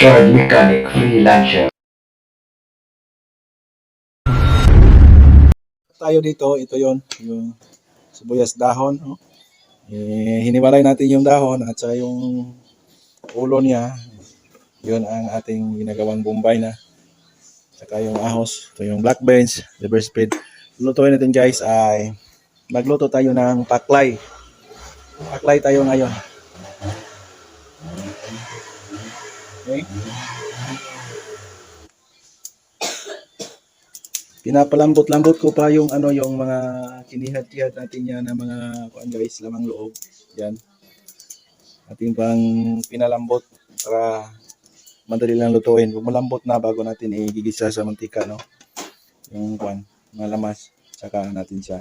Ford Mechanic Freelancer. tayo dito, ito yon yung sibuyas dahon. No? Eh, hiniwalay natin yung dahon at saka yung ulo niya. Yun ang ating ginagawang bombay na. Saka yung ahos, ito yung black beans, liver spread. Lutuin natin guys ay magluto tayo ng paklay. Paklay tayo ngayon. Okay? pinapalambot-lambot ko pa yung ano yung mga kinihad-tihad natin yan na mga kuan guys lamang loob. Yan. Ating pang pinalambot para madali lang lutuin. Kung malambot na bago natin igigisa sa mantika no? Yung kuan mga lamas saka natin siya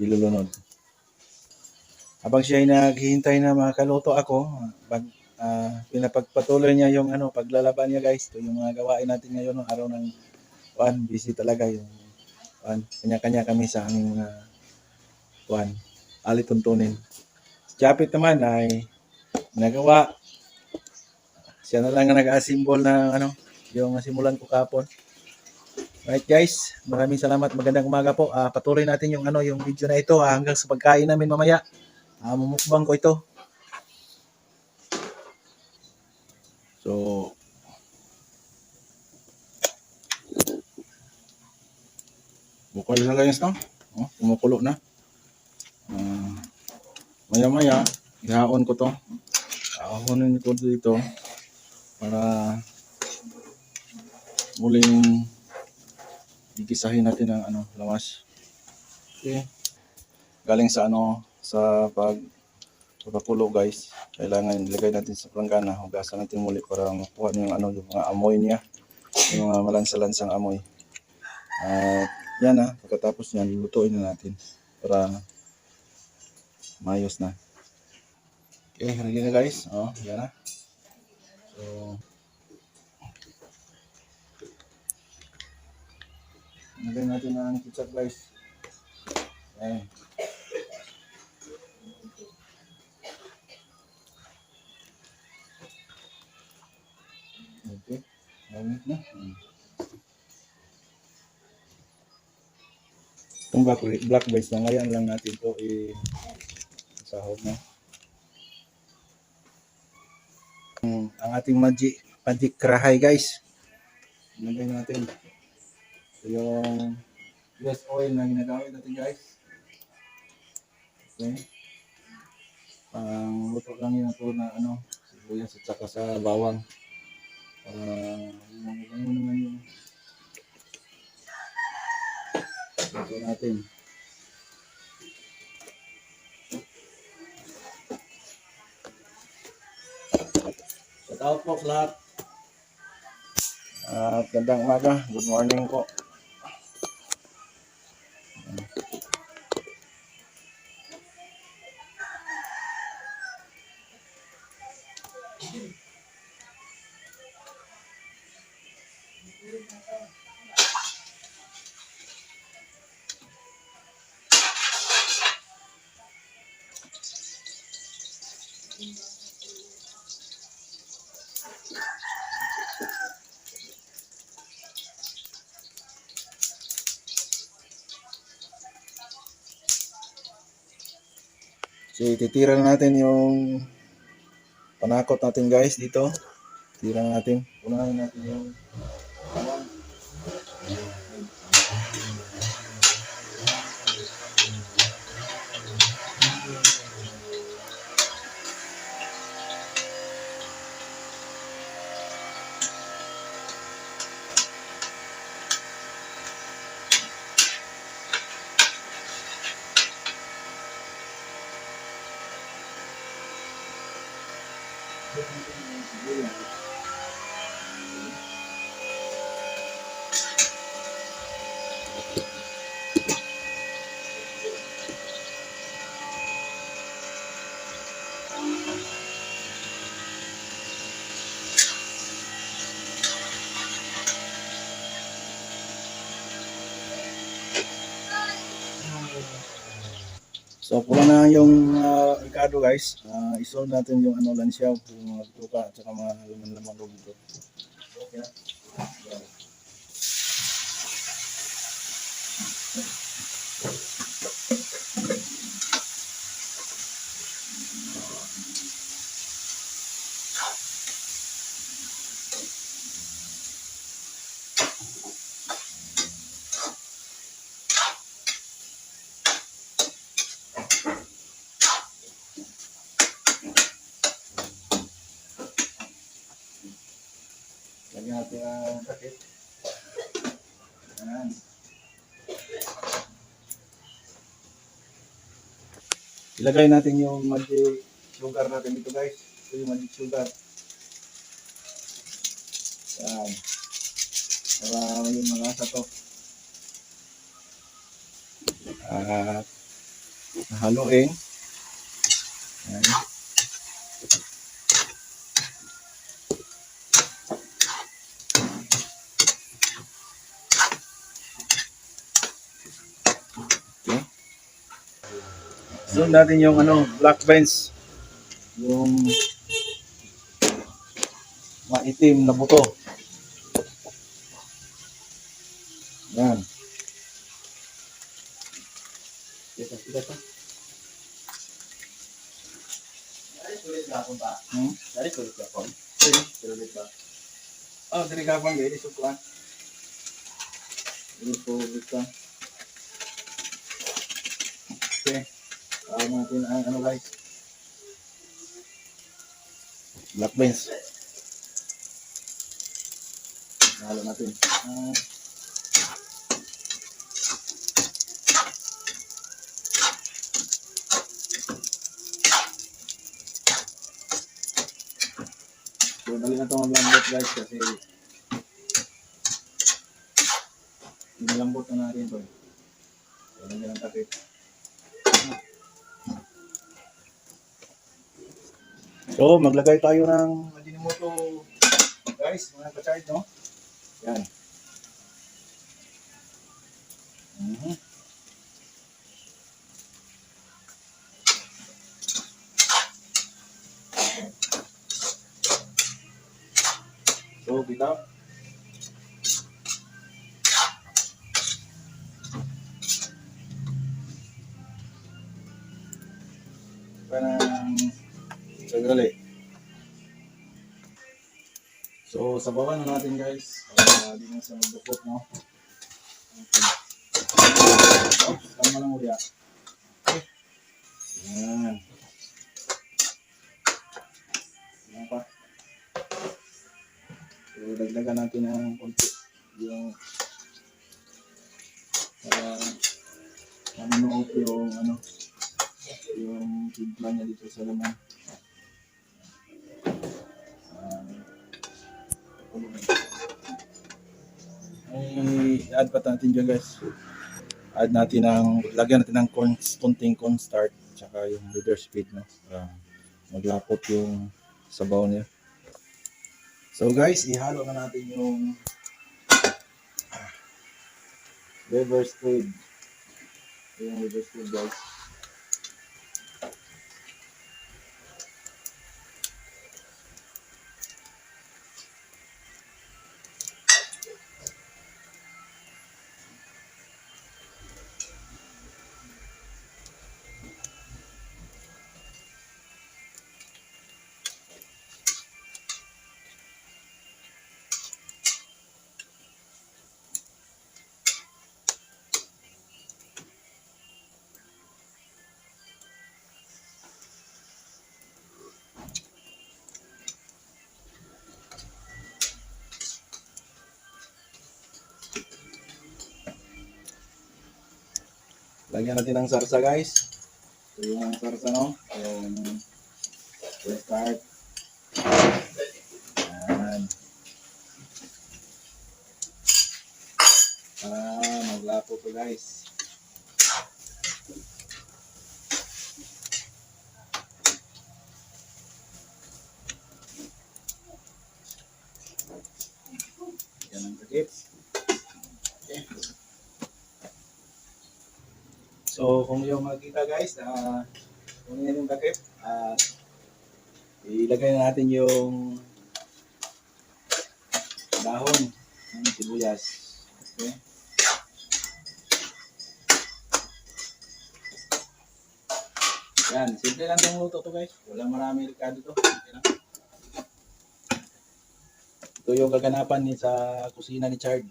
ilulunod. Habang siya ay naghihintay na makaluto ako pag ah, pinapagpatuloy niya yung ano paglalaban niya guys ito yung mga gawain natin ngayon ng araw ng kuan busy talaga yung kuan kanya-kanya kami sa aming mga kuan alituntunin si Japit naman ay nagawa siya na lang ang nag-asimbol na ano yung simulan ko kapon Right guys, maraming salamat. Magandang umaga po. Ah, patuloy natin yung ano yung video na ito ah, hanggang sa pagkain namin mamaya. Ah, mumukbang ko ito. So, Bukol na guys no? Oh, kumukulo na. Ah, maya maya, ihaon ko to. Ihaonin ko dito para muling gigisahin natin ang ano, lamas. Okay. Galing sa ano, sa pag pagpakulo guys. Kailangan ilagay natin sa planggana. Hugasan natin muli para makuha yung ano, yung mga amoy niya. Yung mga malansa-lansang amoy. At yan ah, pagkatapos yan, lutuin na natin para mayos na. Okay, ready na guys. Oh, yan na. So, Lagay natin ang ketchup guys. Ayan. Gamit na. Itong black, black rice na ngayon lang natin ito i sahog na. Hmm, ang ating magic, magic krahay guys. Ilagay natin. Yung US oil na ginagamit natin guys. Okay. Pang luto lang yun ito na ano, sibuyas at saka sa bawang. Para yung naman yung luto natin. Shout out po lahat. At gandang umaga. Good morning po. So, titira na natin yung panakot natin guys dito. Tira na natin. Unahin natin yung So kulang na yung uh, ikado guys. Uh, isolve natin yung ano lang siya, tuka at saka mga laman-laman dito. Okay. Natin ang takip. Yan. Ilagay natin yung magic sugar natin dito guys. Ito yung magic sugar. Yan. Para yung malasa to. At haluin. Yan. Zoom natin yung ano, black beans. Yung maitim na buto. Yan. Kita, kita pa. Hmm? Dari kulit kapon. Sige, sulit ba? Oh, dari kapang gaya, isukuan. Ini sulit ka. Okay. Tawag natin ang ano guys. Black beans. Halo natin. Ah. So, dali na ito maglambot guys kasi nilambot na natin ito. So, lagyan ng takip. So, maglagay tayo ng Ajinomoto guys, mga kachard, no? Yan. Mhm. So, bitaw. Sandali. So, sabawan na natin guys. Para di na sa magdukot, no? Okay. Tama lang ulit. Okay. Yan. Yan pa. So, dagdagan natin ng konti. Yung para manunuot yung ano yung timpla niya dito sa laman. Add pa natin dyan guys. Add natin ang, lagyan natin ng corn, konting cornstarch, tsaka yung reverse speed, no? Para maglapot yung sabaw niya. So guys, ihalo na natin yung reverse. Ito yung reverse speed guys. Lagyan natin ng sarsa guys. Ito yung sarsa no. Yung let's start. Yan. Para maglapo to guys. Yan ang takip. Okay. So kung yung makikita guys, na kung yan yung takip, at ilagay na natin yung dahon ng sibuyas. Okay. Yan, simple lang itong luto to guys. Walang maraming rikado to. Okay lang. Ito yung kaganapan ni sa kusina ni Chard.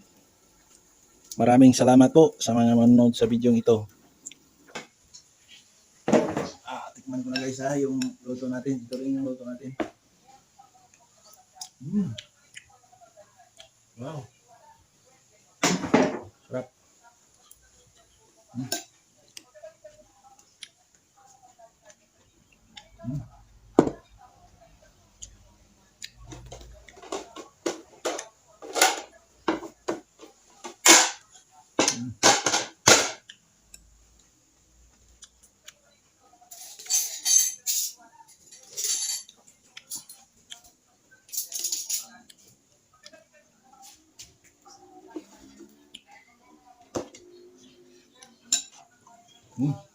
Maraming salamat po sa mga manonood sa video ito. Ah, tikman ko na guys ha, yung luto natin. Ito rin yung luto natin. Mm. Wow. Sarap. Mm. Mm. Mm.